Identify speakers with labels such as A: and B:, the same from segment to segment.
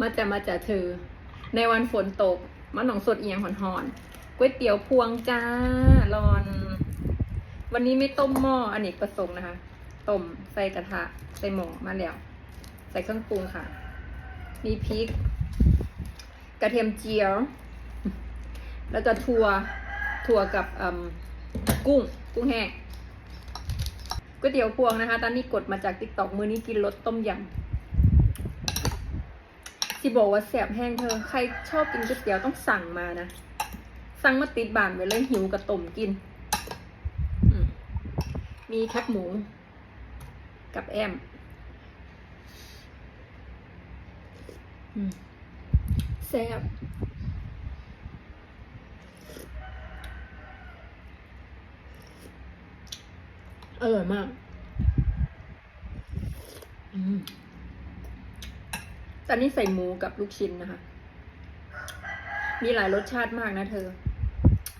A: มาจะมาจะเธอ ในวันฝนตกมันหนองสดเอียงหอนๆก๋วยเตี๋ยวพวงจ้ารอน วันนี้ไม่ต้มหม้ออเนกประสงค์นะคะ ต้มใส่กระทะ ใส่หม้อมาแล้ว ใส่เครื่องปรุงค่ะ มีพริก กระเทียมเจียว แล้วก็ถั่ว ถั่วกับกุ้ง กุ้งแห้งก๋วยเตี๋ยวพวงนะคะ ตอนนี้กดมาจากติ๊กต็อกมือนี้กินรสต้มยำ ที่บอกว่าแสบแห้งเธอ ใครชอบกินก๋วยเตี๋ยวต้องสั่งมานะ สั่งมาติดบานไว้เลยหิวกับต้มกิน มีแคบหมู กับแอมอืมแซ่บอร่อยมาก อืม ตอนนี้ใส่หมูกับลูกชิ้นนะคะ มีหลายรสชาติมากนะเธอ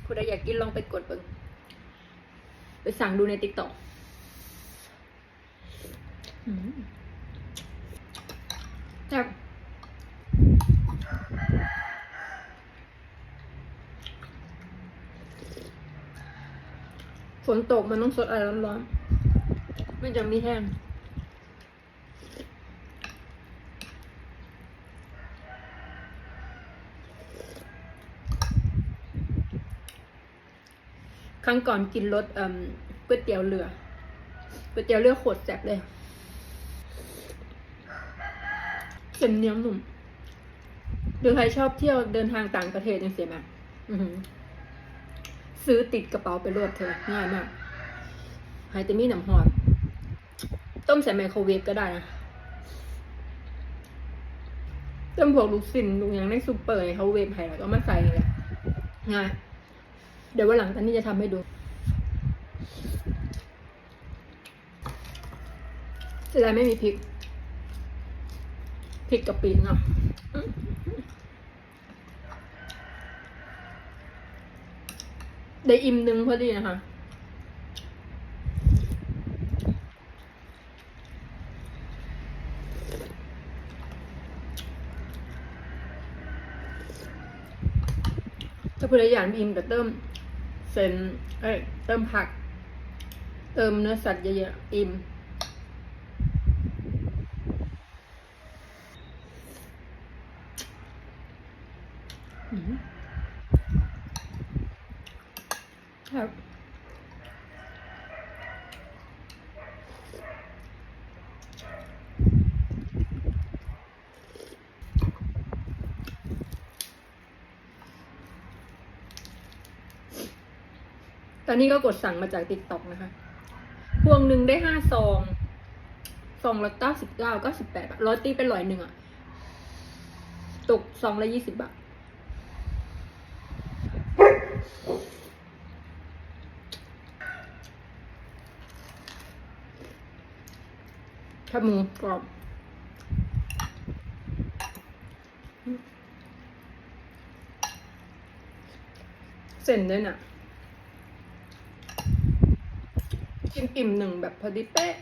A: คุณใดอยากกินลองไปกดเบิ่งไปสั่งดูในติ๊กต็อกจับฝนตกมันต้องสดอะไรร้อนๆไม่จะมีแห้ง ครั้งก่อนกินรสก๋วยเตี๋ยวเรือก๋วยเตี๋ยวเรือโคตรแซ่บเลยเส้นเนียวหนุ่มหรือใครชอบเที่ยวเดินทางต่างประเทศยังเสียไหมซื้อติดกระเป๋าไปรวบเธอง่ายมากไฮเตมี่น้ำหอมต้มใส่ไมโครเวฟก็ได้นะต้มพวกลูกสินลูกอย่างในซูเปอร์เขาเวฟให้แล้วก็มาใส่เลยง่าย เดี๋ยววันหลังตันนี่จะทำให้ดูจะได้ไม่มีพริก พริกกับปีเนาะได้อิ่มหนึ่งพอดีนะคะถ้าผู้ใดอยากอิ่มก็เติม เซนเอ้ยเติมผัก เติมเนื้อสัตว์เยอะๆอิ่ม ตอนนี้ก็กดสั่งมาจากติ๊กต็อกนะคะ พวงหนึ่งได้ห้าซองซองละเก้าสิบเก้าเก้าสิบแปดร้อยตีเป็นร้อยหนึ่งอะตกซองละยี่สิบบาทข้าวหมูกรอบเส้นด้วยน่ะ กินอิ่มหนึ่งแบบพอดีเป๊ะ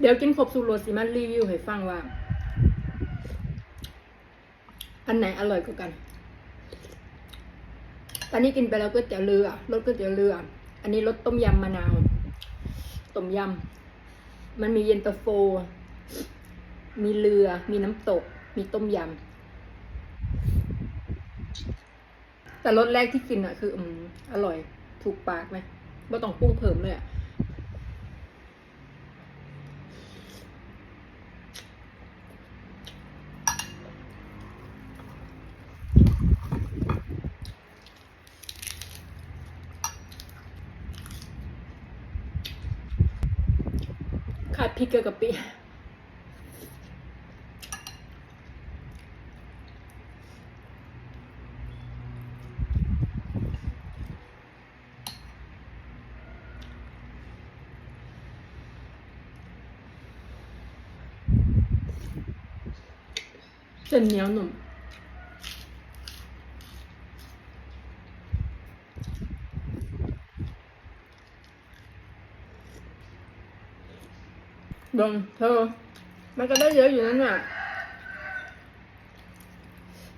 A: เดี๋ยวกินครบสูตรโรสิมารีวิวให้ฟังว่า อันไหนอร่อยกว่ากัน ตอนนี้กินไปแล้วก๋วยเตี๋ยวเรือรสก๋วยเตี๋ยวเรือ อันนี้รสต้มยำมะนาว ต้มยำ มันมีเย็นตาโฟ มีเรือ มีน้ำตก มีต้มยำ แต่รสแรกที่กินอะคือ อืม อร่อย ถูกปากไหมไม่ต้องปรุงเพิ่มเลยอะ ขาดพริกเกลือกะปิเส้นเหนียวหนุ่ม ดงเธอ มันก็ได้เยอะอยู่นั่นน่ะ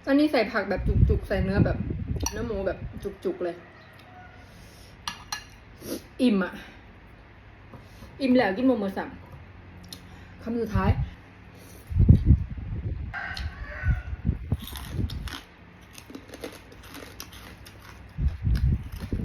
A: อันนี้ใส่ผักแบบจุกๆ ใส่เนื้อแบบ เนื้อหมูแบบจุกๆเลย อิ่มอะ อิ่มแล้วกินหมูหมือสับคำสุดท้าย